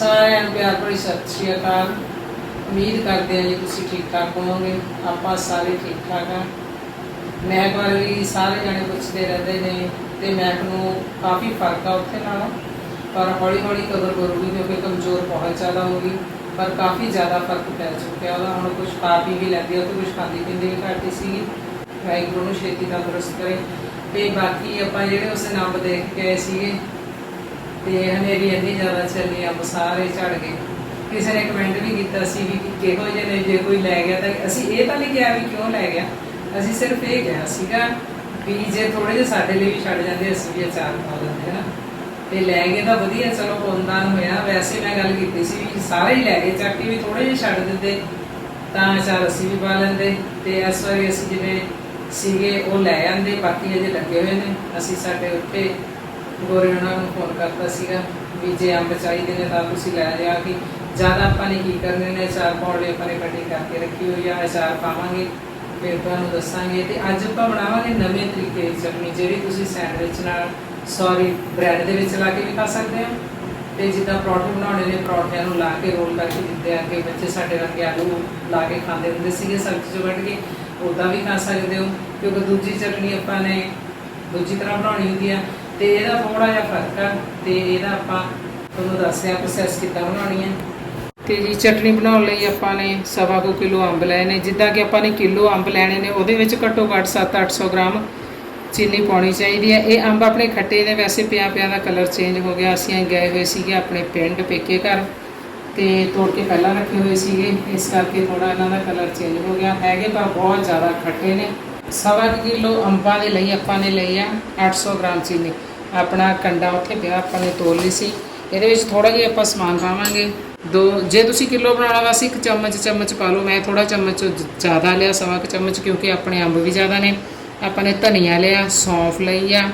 ਸਾਰਿਆਂ ਨੂੰ ਪਿਆਰ ਭਰੀ ਸਤਿ ਸ਼੍ਰੀ ਅਕਾਲ। ਉਮੀਦ ਕਰਦੇ ਹਾਂ ਜੀ ਤੁਸੀਂ ਠੀਕ ਠਾਕ ਹੋਵੋਗੇ। ਆਪਾਂ ਸਾਰੇ ਠੀਕ ਠਾਕ ਹਾਂ। ਮੈਂ ਪਰ ਵੀ ਸਾਰੇ ਜਣੇ ਪੁੱਛਦੇ ਰਹਿੰਦੇ ਨੇ ਤੇ ਮੈਂ ਨੂੰ ਕਾਫੀ ਫ਼ਰਕ ਆ ਉੱਥੇ ਨਾਲੋਂ। ਪਰ ਹੌਲੀ ਹੌਲੀ ਕਵਰ ਕਰੂਗੀ ਕਿਉਂਕਿ ਕਮਜ਼ੋਰ ਬਹੁਤ ਜ਼ਿਆਦਾ ਹੋ ਗਈ। ਪਰ ਕਾਫੀ ਜ਼ਿਆਦਾ ਫ਼ਰਕ ਪੈ ਚੁੱਕਿਆ ਉਹਦਾ। ਹੁਣ ਕੁਝ ਖਾ ਪੀ ਵੀ ਲੈਂਦੀ ਆ ਤੇ ਕੁਝ ਖਾਂਦੀ ਪੀਂਦੀ ਵੀ ਘੱਟ ਹੀ ਸੀਗੀ। ਵਾਹਿਗੁਰੂ ਨੂੰ ਛੇਤੀ ਤੰਦਰੁਸਤ ਕਰੇ। ਤੇ ਬਾਕੀ ਆਪਾਂ ਜਿਹੜੇ ਉਸੇ ਨਾਮ ਦੇਖ ਕੇ ਆਏ ਸੀਗੇ ਤੇ ਹਨੇਰੀ ਇੰਨੀ ਜ਼ਿਆਦਾ ਚੱਲੀ ਅੰਬ ਸਾਰੇ ਝੜ ਗਏ। ਕਿਸੇ ਨੇ ਕਮੈਂਟ ਵੀ ਕੀਤਾ ਸੀ ਵੀ ਕਿਹੋ ਜਿਹੇ ਨੇ, ਜੇ ਕੋਈ ਲੈ ਗਿਆ ਤਾਂ ਅਸੀਂ ਇਹ ਤਾਂ ਨਹੀਂ ਕਿਹਾ ਵੀ ਕਿਉਂ ਲੈ ਗਿਆ। ਅਸੀਂ ਸਿਰਫ ਇਹ ਕਿਹਾ ਸੀਗਾ ਵੀ ਜੇ ਥੋੜੇ ਜਿਹੇ ਸਾਡੇ ਲਈ ਵੀ ਛੱਡ ਜਾਂਦੇ, ਅਸੀਂ ਵੀ ਅਚਾਰ ਪਾ ਲੈਂਦੇ ਨਾ ਤੇ ਲੈ ਗਏ ਤਾਂ ਵਧੀਆ, ਚਲੋ ਪੁੰਦਾਨ ਹੋਇਆ। ਵੈਸੇ ਮੈਂ ਗੱਲ ਕੀਤੀ ਸੀ ਵੀ ਸਾਰੇ ਹੀ ਲੈ ਗਏ ਚਾਕੀ ਵੀ ਥੋੜੇ ਜਿਹੇ ਛੱਡ ਦਿੰਦੇ, ਤਾਂ ਅਚਾਰ ਅਸੀਂ ਵੀ ਪਾ ਲੈਂਦੇ। ਤੇ ਇਸ ਵਾਰੀ ਅਸੀਂ ਜਿਹੜੇ ਸੀਗੇ, ਉਹ ਲੈ ਆਂਦੇ, ਬਾਕੀ ਅਜੇ ਲੱਗੇ ਹੋਏ ਨੇ। ਅਸੀਂ ਸਾਡੇ ਉੱਤੇ ਗੋਰੇ ਉਹਨਾਂ ਨੂੰ ਫੋਨ ਕਰਤਾ ਸੀਗਾ ਵੀ ਜੇ ਅੰਬ ਚਾਹੀਦੇ ਨੇ ਤਾਂ ਤੁਸੀਂ ਲੈ ਜਾ ਕਿ ਜ਼ਿਆਦਾ ਆਪਾਂ ਨੇ ਕੀ ਕਰਨੇ ਨੇ, ਅਚਾਰ ਪਾਉਣ ਲਈ ਆਪਾਂ ਨੇ ਕਟਿੰਗ ਕਰਕੇ ਰੱਖੀ ਹੋਈ ਆ, ਅਚਾਰ ਪਾਵਾਂਗੇ, ਫਿਰ ਤੁਹਾਨੂੰ ਦੱਸਾਂਗੇ ਤੇ ਅੱਜ ਆਪਾਂ ਬਣਾਵਾਂਗੇ ਨਵੇਂ ਤਰੀਕੇ ਦੀ ਚਟਨੀ, ਜਿਹੜੀ ਤੁਸੀਂ ਸੈਂਡਵਿਚ ਨਾਲ ਸੌਰੀ ਬ੍ਰੈਡ ਦੇ ਵਿੱਚ ਲਾ ਕੇ ਵੀ ਖਾ ਸਕਦੇ ਹੋ ਤੇ ਜਿੱਦਾਂ ਪਰੌਂਠੇ ਬਣਾਉਣੇ ਨੇ, ਪਰੌਂਠਿਆਂ ਨੂੰ ਲਾ ਕੇ ਰੋਲ ਕਰਕੇ ਦਿੱਤੇ ਆ ਕਿ ਬੱਚੇ ਸਾਡੇ ਵਰਗੇ ਆਲੂ ਲਾ ਕੇ ਖਾਂਦੇ ਹੁੰਦੇ ਸੀਗੇ, ਸਬਜ਼ੀ ਚੋਂ ਕੱਢ ਕੇ ਉਦਾਂ ਵੀ ਖਾ ਸਕਦੇ ਹੋ ਕਿਉਂਕਿ ਦੂਜੀ ਚਟਨੀ ਆਪਾਂ ਨੇ ਦੂਜੀ ਤਰ੍ਹਾਂ ਬਣਾਉਣੀ ਹੁੰਦੀ ਆ। ਤੇ ਇਹਦਾ ਥੋੜਾ ਜਿਹਾ ਫ਼ਰਕ ਆ ਤੇ ਇਹਦਾ ਆਪਾਂ ਤੁਹਾਨੂੰ ਦੱਸਿਆ ਪ੍ਰੋਸੈਸ ਕਿੱਦਾਂ ਬਣਾਉਣੀ ਹੈ ਤੇ ਜੀ, ਚਟਨੀ ਬਣਾਉਣ ਲਈ ਆਪਾਂ ਨੇ ਸਵਾ ਕੁ ਕਿਲੋ ਅੰਬ ਲਏ ਨੇ। ਜਿੱਦਾਂ ਕਿ ਆਪਾਂ ਨੇ ਕਿਲੋ ਅੰਬ ਲੈਣੇ ਨੇ, ਉਹਦੇ ਵਿੱਚ ਘੱਟੋ ਘੱਟ 7-800 ਗ੍ਰਾਮ ਚੀਨੀ ਪਾਉਣੀ ਚਾਹੀਦੀ ਹੈ ਇਹ ਅੰਬ ਆਪਣੇ ਖੱਟੇ ਨੇ, ਵੈਸੇ ਪਿਆ ਪਿਆ ਦਾ ਕਲਰ ਚੇਂਜ ਹੋ ਗਿਆ। ਅਸੀਂ ਗਏ ਹੋਏ ਸੀਗੇ ਆਪਣੇ ਪਿੰਡ ਪੇਕੇ ਘਰ ਤੇ ਤੋੜ ਕੇ ਪਹਿਲਾਂ ਰੱਖੇ ਹੋਏ ਸੀਗੇ। ਇਸ ਕਰਕੇ ਥੋੜਾ ਇਹਨਾਂ ਦਾ ਕਲਰ ਚੇਂਜ ਹੋ ਗਿਆ। ਹੈਗੇ ਪਰ ਬਹੁਤ ਜ਼ਿਆਦਾ ਖੱਟੇ ਨੇ। ਸਵਾ ਕੁ ਕਿਲੋ ਅੰਬਾਂ ਦੇ ਲਈ ਆਪਾਂ ਨੇ ਲਈ ਆ 800 ਗ੍ਰਾਮ ਚੀਨੀ। ਆਪਣਾ ਕੰਡਾ ਉੱਥੇ ਪਿਆ, ਆਪਾਂ ਨੇ ਤੋਲ ਲਈ ਸੀ। ਇਹਦੇ ਵਿੱਚ ਥੋੜਾ ਜਿਹਾ ਆਪਾਂ ਸਮਾਨ ਪਾਵਾਂਗੇ। ਦੋ, ਜੇ ਤੁਸੀਂ ਕਿਲੋ ਬਣਾਉਣਾ ਵਾ ਸੀ ਇੱਕ ਚਮਚ ਚਮਚ ਪਾ ਲਓ। ਮੈਂ ਥੋੜਾ ਚਮਚ ਜ਼ਿਆਦਾ ਲਿਆ, ਸਵਾ ਕੁ ਚਮਚ, ਕਿਉਂਕਿ ਆਪਣੇ ਅੰਬ ਵੀ ਜ਼ਿਆਦਾ ਨੇ। ਆਪਾਂ ਨੇ ਧਨੀਆ ਲਿਆ, ਸੌਂਫ ਲਈ ਆ,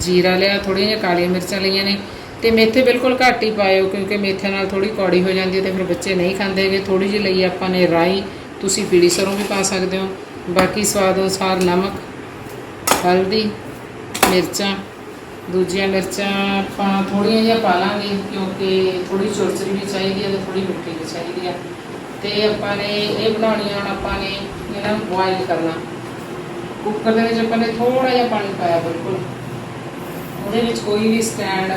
ਜੀਰਾ ਲਿਆ, ਥੋੜ੍ਹੀਆਂ ਜਿਹੀਆਂ ਕਾਲੀਆਂ ਮਿਰਚਾਂ ਲਈਆਂ ਨੇ। ਤੇ ਮੇਥੇ ਬਿਲਕੁਲ ਘੱਟ ਹੀ ਪਾਇਓ, ਕਿਉਂਕਿ ਮੇਥੇ ਨਾਲ ਥੋੜੀ ਕੌੜੀ ਹੋ ਜਾਂਦੀ ਹੈ ਤੇ ਫਿਰ ਬੱਚੇ ਨਹੀਂ ਖਾਂਦੇ ਖਾਂਦੇਗੇ ਥੋੜੀ ਜਿਹੀ ਲਈ ਆਪਾਂ ਨੇ ਰਾਈ, ਤੁਸੀਂ ਪੀੜੀ ਸਰੋਂ ਵੀ ਪਾ ਸਕਦੇ ਹੋ। ਬਾਕੀ ਸਵਾਦ ਅਨੁਸਾਰ ਨਮਕ, ਹਲਦੀ, ਮਿਰਚਾਂ। ਦੂਜੀਆਂ ਮਿਰਚਾਂ ਆਪਾਂ ਥੋੜੀਆਂ ਜਿਹੀਆਂ ਪਾ ਲਾਂਗੇ, ਕਿਉਂਕਿ ਥੋੜੀ ਚੁਰਚਰੀ ਵੀ ਚਾਹੀਦੀ ਹੈ ਤੇ ਥੋੜੀ ਮਿੱਠੀ ਵੀ ਚਾਹੀਦੀ ਹੈ ਤੇ ਆਪਾਂ ਨੇ ਇਹ ਬਣਾਉਣੀ ਹੁਣ ਆਪਾਂ ਨੇ ਇਹਨਾਂ ਨੂੰ ਬੋਇਲ ਕਰਨਾ। ਕੁੱਕਰ ਦੇ ਵਿੱਚ ਆਪਾਂ ਨੇ ਥੋੜਾ ਜਿਹਾ ਪਾਣੀ ਪਾਇਆ ਬਿਲਕੁਲ। ਉਹਦੇ ਵਿੱਚ ਕੋਈ ਵੀ ਸਟੈਂਡ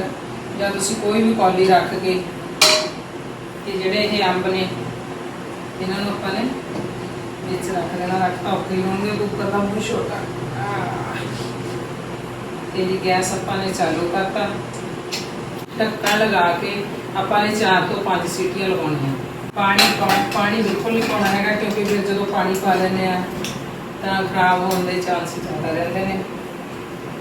ਜਾਂ ਤੁਸੀਂ ਕੋਈ ਵੀ ਕੌਲੀ ਰੱਖ ਕੇ ਤੇ ਜਿਹੜੇ ਇਹ ਅੰਬ ਨੇ, ਇਹਨਾਂ ਨੂੰ ਆਪਾਂ ਨੇ ਵਿੱਚ ਰੱਖ ਦੇਣਾ। ਰੱਖ ਔਖੇ ਹੋਣਗੇ ਕੁੱਕਰ ਦਾ ਮੂੰਹ ਛੋਟਾ। ਆਹ। ਤੇ ਜੀ, ਗੈਸ ਆਪਾਂ ਨੇ ਚਾਲੂ ਕਰਤਾ। ਢੱਕਣ ਲਗਾ ਕੇ ਆਪਾਂ ਨੇ 4 ਤੋਂ 5 ਸੀਟੀਆਂ ਲਗਾਉਣੀਆਂ। ਪਾਣੀ ਪਾ- ਪਾਣੀ ਬਿਲਕੁਲ ਨਹੀਂ ਪਾਉਣਾ ਹੈਗਾ, ਕਿਉਂਕਿ ਫਿਰ ਜਦੋਂ ਪਾਣੀ ਪਾ ਲੈਂਦੇ ਆ ਤਾਂ ਖਰਾਬ ਹੋਣ ਦੇ ਚਾਂਸ ਜ਼ਿਆਦਾ ਰਹਿੰਦੇ ਨੇ।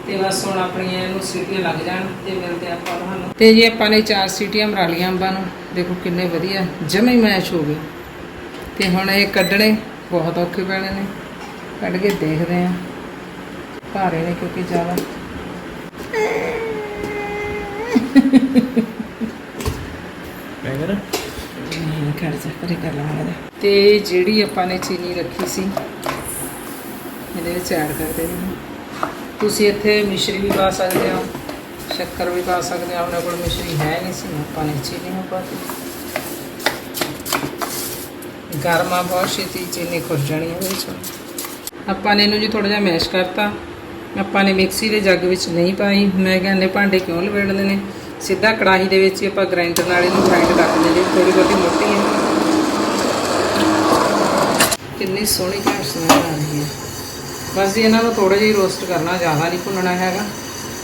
ਤੇ ਬਸ ਹੁਣ ਆਪਣੀਆਂ ਇਹਨੂੰ ਸੀਟੀਆਂ ਲੱਗ ਜਾਣ ਤੇ ਮਿਲਦੇ ਆਪਾਂ ਤੁਹਾਨੂੰ। ਤੇ ਜੀ ਆਪਾਂ ਨੇ 4 ਸੀਟੀਆਂ ਮਰਾ ਲਈਆਂ ਅੰਬਾਂ ਨੂੰ। ਦੇਖੋ ਕਿੰਨੇ ਵਧੀਆ, ਜਮੇ ਮੈਚ ਹੋ ਗਏ। ਤੇ ਹੁਣ ਇਹ ਕੱਢਣੇ ਬਹੁਤ ਔਖੇ ਪੈਣੇ ਨੇ। ਕੱਢ ਕੇ ਦੇਖਦੇ ਆ ਭਾਰੇ ਨੇ ਕਿਉਂਕਿ ਜ਼ਿਆਦਾ। ਮੈਂ ਕਰ ਜਾ ਕਰੇ ਕਰ ਲਵਾਂਗਾ ਤੇ ਜਿਹੜੀ ਆਪਾਂ ਨੇ ਚੀਨੀ ਰੱਖੀ ਸੀ, ਇਹਦੇ ਵਿੱਚ ਐਡ ਕਰ ਦੇਣੀ ਤੁਸੀਂ ਇੱਥੇ ਮਿਸ਼ਰੀ ਵੀ ਪਾ ਸਕਦੇ ਹੋ, ਸ਼ੱਕਰ ਵੀ ਪਾ ਸਕਦੇ ਹੋ, ਆਪਣੇ ਕੋਲ ਮਿਸ਼ਰੀ ਹੈ ਨਹੀਂ ਸੀ, ਆਪਾਂ ਨੇ ਚੀਨੀ ਨੂੰ ਪਾਤੀ ਗਰਮਾ ਬਹੁਤ ਛੇਤੀ ਚੀਨੀ ਖੁਰ ਜਾਣੀ ਹੈ ਵਿੱਚ। ਆਪਾਂ ਨੇ ਇਹਨੂੰ ਜੀ ਥੋੜਾ ਜਿਹਾ ਮੈਸ਼ ਕਰਤਾ। ਆਪਾਂ ਨੇ ਮਿਕਸੀ ਦੇ ਜੱਗ ਵਿੱਚ ਨਹੀਂ ਪਾਈ। ਮੈਂ ਕਹਿੰਦੇ ਭਾਂਡੇ ਕਿਉਂ ਲਵੇੜਦੇ ਨੇ? ਸਿੱਧਾ ਕੜਾਹੀ ਦੇ ਵਿੱਚ ਹੀ ਆਪਾਂ ਗ੍ਰਾਈਂਡਰ ਨਾਲ ਇਹਨੂੰ ਗ੍ਰਾਈਂਡ ਕਰ ਦਿੰਦੇ ਜੀ ਥੋੜੀ ਬਹੁਤੀ ਮੋਟੀ ਹੈ। ਕਿੰਨੀ ਸੋਹਣੀ ਘਾਟ ਸਮੈਲ ਆ ਰਹੀ ਹੈ। ਬਸ ਜੀ, ਇਹਨਾਂ ਨੂੰ ਥੋੜਾ ਜਿਹਾ ਰੋਸਟ ਕਰਨਾ, ਜ਼ਿਆਦਾ ਨਹੀਂ ਭੁੰਨਣਾ ਹੈਗਾ।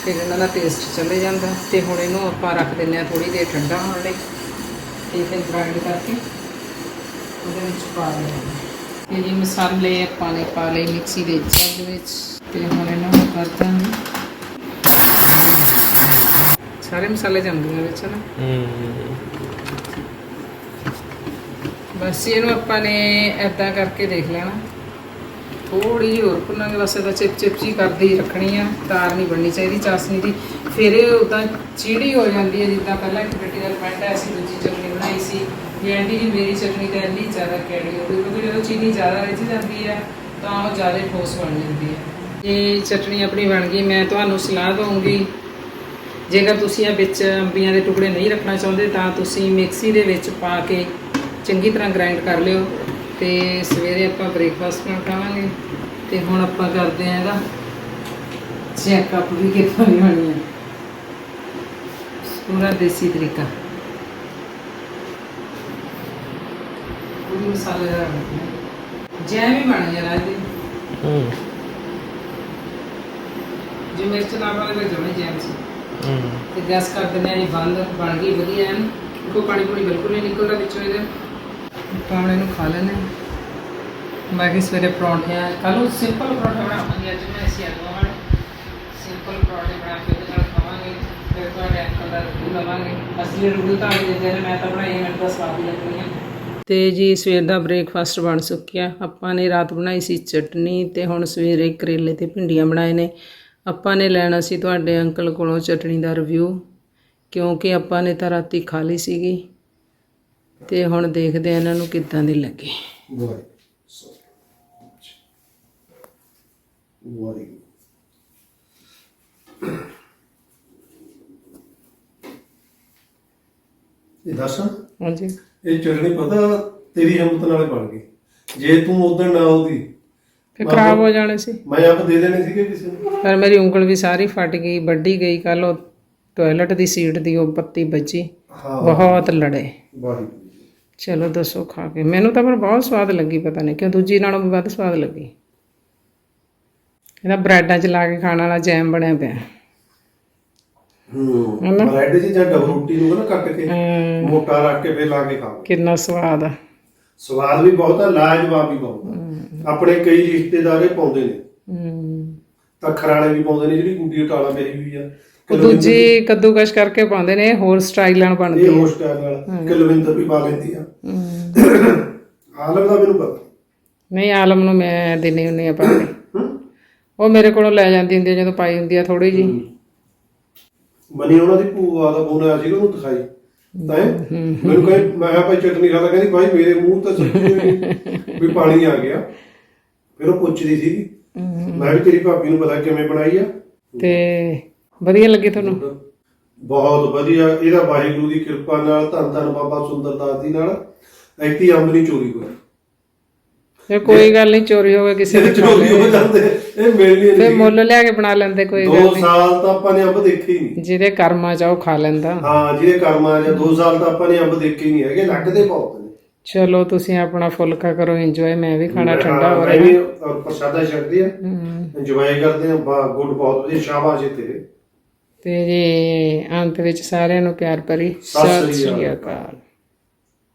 ਫਿਰ ਇਹਨਾਂ ਦਾ ਟੇਸਟ ਚਲੇ ਜਾਂਦਾ। ਤੇ ਹੁਣ ਇਹਨੂੰ ਆਪਾਂ ਰੱਖ ਦਿੰਦੇ ਆ ਥੋੜੀ ਦੇਰ ਠੰਡਾ ਹੋਣ ਲਈ। ਤੇ ਫਿਰ ਗ੍ਰਾਈਂਡ ਕਰਕੇ ਉਹਦੇ ਵਿੱਚ ਪਾ ਲੈਣਾ ਇਹ ਜੀ ਮਸਾਲੇ ਆਪਾਂ ਨੇ ਪਾ ਲਏ ਮਿਕਸੀ ਦੇ ਜੱਗ ਵਿੱਚ। ਤੇ ਹੁਣ ਇਹਨਾਂ ਨੂੰ ਕਰ ਦਾਂਗੇ ਸਾਰੇ ਮਸਾਲੇ ਜਾਂਦੇ ਨੇ ਵਿੱਚ ਨਾ? ਬਸ ਇਹਨੂੰ ਆਪਾਂ ਨੇ ਐਦਾਂ ਕਰਕੇ ਦੇਖ ਲੈਣਾ। ਥੋੜੀ ਜਿਹੀ ਹੋਰ ਭੁੰਨਾਂਗੇ, ਬਸ ਇਹਦਾ ਚਿਪ ਚਿਪ ਜੀ ਕਰਦੀ ਰੱਖਣੀ ਆ। ਤਾਰ ਨਹੀਂ ਬਣਨੀ ਚਾਹੀਦੀ ਚਾਸਨੀ ਦੀ। ਫਿਰ ਇਹ ਉਦਾਂ ਚੀੜੀ ਹੋ ਜਾਂਦੀ ਹੈ, ਜਿੱਦਾਂ ਪਹਿਲਾਂ ਇੱਕ ਬੇਟੀ ਦਾ ਕਮੈਂਟ ਆਇਆ ਸੀ, ਦੂਜੀ ਚਟਨੀ ਬਣਾਈ ਸੀ। ਵੀ ਆਂਟੀ ਮੇਰੀ ਚਟਨੀ ਤਾਂ ਇੰਨੀ ਜ਼ਿਆਦਾ ਕੈੜੀ ਹੋ ਗਈ, ਕਿਉਂਕਿ ਜਦੋਂ ਚੀਨੀ ਜ਼ਿਆਦਾ ਰਹਿ ਜਾਂਦੀ ਹੈ ਤਾਂ ਉਹ ਜ਼ਿਆਦਾ ਠੋਸ ਬਣ ਜਾਂਦੀ ਹੈ ਇਹ ਚਟਣੀ ਆਪਣੀ ਬਣ ਗਈ, ਮੈਂ ਤੁਹਾਨੂੰ ਸਲਾਹ ਦਊਂਗੀ। ਜੇਕਰ ਤੁਸੀਂ ਇਹ ਵਿੱਚ ਅੰਬੀਆਂ ਦੇ ਟੁਕੜੇ ਨਹੀਂ ਰੱਖਣਾ ਚਾਹੁੰਦੇ, ਤਾਂ ਤੁਸੀਂ ਮਿਕਸੀ ਦੇ ਵਿੱਚ ਪਾ ਕੇ ਚੰਗੀ ਤਰ੍ਹਾਂ ਗ੍ਰਾਈਂਡ ਕਰ ਲਿਓ ਤੇ ਸਵੇਰੇ ਆਪਾਂ ਬ੍ਰੇਕਫਾਸਟ ਨਾਲ ਖਾਵਾਂਗੇ। ਤੇ ਹੁਣ ਆਪਾਂ ਕਰਦੇ ਆਂ ਇਹਦਾ ਚੈੱਕਅਪ ਵੀ ਕਿੱਥੋਂ ਹੋਣੀ ਹੈ। ਪੂਰਾ ਦੇਸੀ ਤਰੀਕਾ। ਪੂਰੀ ਮਸਾਲੇ ਦਾ ਜੈਮ ਹੀ ਬਣ ਜਾਣਾ ਇਹਦੀ ਹੂੰ। ਜੇ ਮਿਰਚ ਨਾ ਪਾਵੇ ਤਾਂ ਜਮੇ ਜੈਮ ਸੀ। ਹੂੰ। ਤੇ ਗੈਸ ਕਰ ਦਿੰਦੇ ਆ ਜੀ ਬੰਦ ਬਣ ਗਈ ਵਧੀਆ ਐਨ। ਕੋਈ ਪਾਣੀ ਪੂਣੀ ਬਿਲਕੁਲ ਨਹੀਂ ਨਿਕਲਦਾ ਵਿੱਚੋਂ ਇਹਦੇ। ਹੁਣ ਇਹਨੂੰ ਖਾ ਹਾਂ। ਬਾਕੀ ਸਵੇਰੇ ਪਰੌਂਠਿਆਂ ਕੱਲ੍ਹ ਨੂੰ ਸਿੰਪਲ ਪਰੌਂਠੇ ਬਣਾਵਾਂਗੇ ਅੱਜ ਮੈਂ ਅਸੀਂ ਆਲੂਆਂ ਵਾਲੇ। ਸਿੰਪਲ ਪਰੌਂਠੇ ਬਣਾ ਕੇ ਉਹਦੇ ਨਾਲ ਖਾਵਾਂਗੇ। ਫਿਰ ਤੁਹਾਡੇ ਅੰਕਲ ਦਾ ਰਿਵਿਊ ਲਵਾਂਗੇ ਅਸਲੀ ਰਿਵਿਊ ਤਾਂ ਅੱਜ ਨੇ ਮੈਂ ਤਾਂ ਬਣਾਈ ਮੈਨੂੰ ਤਾਂ ਸਵਾਦ ਹੀ ਲੱਗਣੀ ਹੈ ਤੇ ਜੀ ਸਵੇਰ ਦਾ ਬ੍ਰੇਕਫਾਸਟ ਬਣ ਚੁੱਕਿਆ। ਆਪਾਂ ਨੇ ਰਾਤ ਬਣਾਈ ਸੀ ਚਟਨੀ ਤੇ ਹੁਣ ਸਵੇਰੇ ਕਰੇਲੇ ਤੇ ਭਿੰਡੀਆਂ ਬਣਾਏ ਨੇ। ਆਪਾਂ ਨੇ ਲੈਣਾ ਸੀ ਤੁਹਾਡੇ ਅੰਕਲ ਕੋਲੋਂ ਚਟਨੀ ਦਾ ਰਿਵਿਊ ਕਿਉਂਕਿ ਆਪਾਂ ਨੇ ਤਾਂ ਰਾਤੀ ਖਾ ਲਈ ਸੀਗੀ। ਤੇ ਹੁਣ ਦੇਖਦੇ ਆ ਇਹਨਾਂ ਨੂੰ ਕਿੱਦਾਂ ਦੀ ਲੱਗੀ। ਵਾਹਿਗੁਰੂ। ਇਹ ਦੱਸ। ਹਾਂਜੀ। ਇਹ ਚਟਣੀ ਪਤਾ ਤੇਰੀ ਹਿੰਮਤ ਨਾਲ ਬਣ ਗਈ। ਜੇ ਤੂੰ ਉਦੋਂ ਨਾ ਆਉਂਦੀ ਫਿਰ ਖਰਾਬ ਹੋ ਜਾਣੇ ਸੀ। ਮੈਂ ਆਪ ਦੇ ਦੇਣੇ ਸੀਗੇ ਕਿਸੇ ਨੂੰ। ਪਰ ਮੇਰੀ ਉਂਗਲ ਵੀ ਸਾਰੀ ਫਟ ਗਈ ਵੱਡੀ ਗਈ। ਕੱਲ ਉਹ ਟਾਇਲਟ ਦੀ ਸੀਟ ਦੀ ਉਹ ਪੱਤੀ ਵੱਜੀ। ਹਾਂ। ਬਹੁਤ ਲੜੇ। ਵਾਹਿਗੁਰੂ। ਚਲੋ ਦੱਸੋ ਖਾ ਕੇ। ਮੈਨੂੰ ਤਾਂ ਪਰ ਬਹੁਤ ਸਵਾਦ ਲੱਗੀ ਪਤਾ ਨਹੀਂ ਕਿਉਂ ਦੂਜੀ ਨਾਲੋਂ ਵੀ ਵੱਧ ਸਵਾਦ ਲੱਗੀ। ਇਹਦਾ ਬ੍ਰੈਡਾਂ 'ਚ ਲਾ ਕੇ ਖਾਣ ਵਾਲਾ ਜੈਮ ਬਣਿਆ ਪਿਆ। ਹੂੰ ਬ੍ਰੈਡ ਜੀ ਜਾਂ ਡਬਲ ਰੋਟੀ ਨੂੰ ਨਾ ਕੱਟ ਕੇ ਮੋਟਾ ਰੱਖ ਕੇ ਫੇਰ ਲਾ ਕੇ ਖਾਓ। ਕਿੰਨਾ ਸਵਾਦ ਆ। ਸਵਾਦ ਵੀ ਬਹੁਤ ਆ ਲਾਜਵਾਬ ਵੀ ਬਹੁਤ ਆ। ਆਪਣੇ ਕਈ ਰਿਸ਼ਤੇਦਾਰੇ ਪਾਉਂਦੇ ਨੇ। ਹਮ। ਤਖਰ ਵਾਲੇ ਵੀ ਪਾਉਂਦੇ ਨੇ ਜਿਹੜੀ ਗੁੰਡੀ ਟਾਲਾ ਮੇਰੀ ਹੋਈ ਆ। ਉਹ ਦੂਜੀ ਕੱਦੂਕਸ਼ ਕਰਕੇ ਪਾਉਂਦੇ ਨੇ ਹੋਰ ਸਟਾਈਲਾਂ ਨਾਲ ਬਣਦੀ ਇਹ ਹੋਰ ਸਟਾਈਲ ਨਾਲ ਕੁਲਵਿੰਦਰ ਵੀ ਪਾ ਲੈਂਦੀ ਆ। ਆਲਮ ਦਾ ਮੈਨੂੰ ਪਤਾ। ਨਹੀਂ ਆਲਮ ਨੂੰ ਮੈਂ ਦਿੰਨੀ ਹੁੰਨੀ ਆ ਪਾ ਕੇ। ਉਹ ਮੇਰੇ ਕੋਲੋਂ ਲੈ ਜਾਂਦੀ ਹੁੰਦੀ ਜਦੋਂ ਪਾਈ ਹੁੰਦੀ ਆ ਥੋੜੀ ਜੀ ਮਨੀ ਉਹਨਾਂ ਦੀ ਭੂਆ ਦਾ ਫੋਨ ਆਇਆ ਸੀ ਉਹਨੂੰ ਦਿਖਾਈ। ਤਾਂ ਮੈਨੂੰ ਕਹੇ ਮੈਂ ਕਿਹਾ ਭਾਈ ਚਟਨੀ ਖਾ ਲਾ ਕਹਿੰਦੀ ਭਾਈ ਮੇਰੇ ਮੂੰਹ ਤਾਂ ਸੱਚੀ ਹੋਈ ਵੀ ਪਾਣੀ ਆ ਗਿਆ। ਫਿਰ ਉਹ ਪੁੱਛਦੀ ਸੀ ਮੈਂ ਵੀ ਤੇਰੀ ਭਾਬੀ ਨੂੰ ਪਤਾ ਕਿਵੇਂ ਬਣਾਈ ਆ? ਤੇ ਵਧੀਆ ਲੱਗੀ ਤੁਹਾਨੂੰ? ਬਹੁਤ ਵਧੀਆ ਇਹਦਾ ਵਾਹਿਗੁਰੂ ਦੀ ਕਿਰਪਾ ਨਾਲ ਧੰਨ ਧੰਨ ਬਾਬਾ ਸੁੰਦਰਦਾਸ ਦੀ ਨਾਲ ਐਤੀ ਅੰਬ ਨਹੀਂ ਚੋਰੀ ਹੋਈ ਜੇ ਕੋਈ ਗੱਲ ਨਹੀਂ ਚੋਰੀ ਹੋ ਗਈ ਕਿਸੇ ਦੀ ਚੋਰੀ ਹੋ ਜਾਂਦੇ ਇਹ ਮਿਲਣੀ ਫਿਰ ਨਹੀਂ ਮੁੱਲ ਲਿਆ ਕੇ ਬਣਾ ਲੈਂਦੇ ਕੋਈ ਗੱਲ ਦੋ ਸਾਲ ਤਾਂ ਆਪਾਂ ਨੇ ਅੰਬ ਦੇਖੇ ਹੀ ਨਹੀਂ। ਜਿਹਦੇ ਕਰਮਾਂ ਚ ਆ ਉਹ ਖਾ ਲੈਂਦਾ। ਹਾਂ ਜਿਹਦੇ ਕਰਮਾਂ ਜਾਂ ਦੋ ਸਾਲ ਤਾਂ ਆਪਾਂ ਨੇ ਅੰਬ ਦੇਖੇ ਹੀ ਨਹੀਂ ਹੈਗੇ ਲੱਗਦੇ ਬਹੁਤ ਨੇ। ਚਲੋ ਤੁਸੀਂ ਆਪਣਾ ਫੁਲਕਾ ਕਰੋ ਇੰਜੋਏ ਮੈਂ ਵੀ ਖਾਣਾ ਠੰਡਾ ਹੋ ਹਾਂ, ਰਿਹਾ। ਵੀ ਔਰ ਪ੍ਰਸ਼ਾਦਾ ਛਕਦੇ ਆ। ਇੰਜੋਏ ਕਰਦੇ ਆ ਬਾ ਗੁੱਡ ਬਹੁਤ ਵਧੀਆ ਸ਼ਾਬਾਸ਼ ਏ ਤੇਰੇ। ਤੇ ਜੀ ਅੰਤ ਵਿੱਚ ਸਾਰਿਆਂ ਨੂੰ ਪਿਆਰ ਭਰੀ ਸਤਿ ਸ੍ਰੀ ਅਕਾਲ।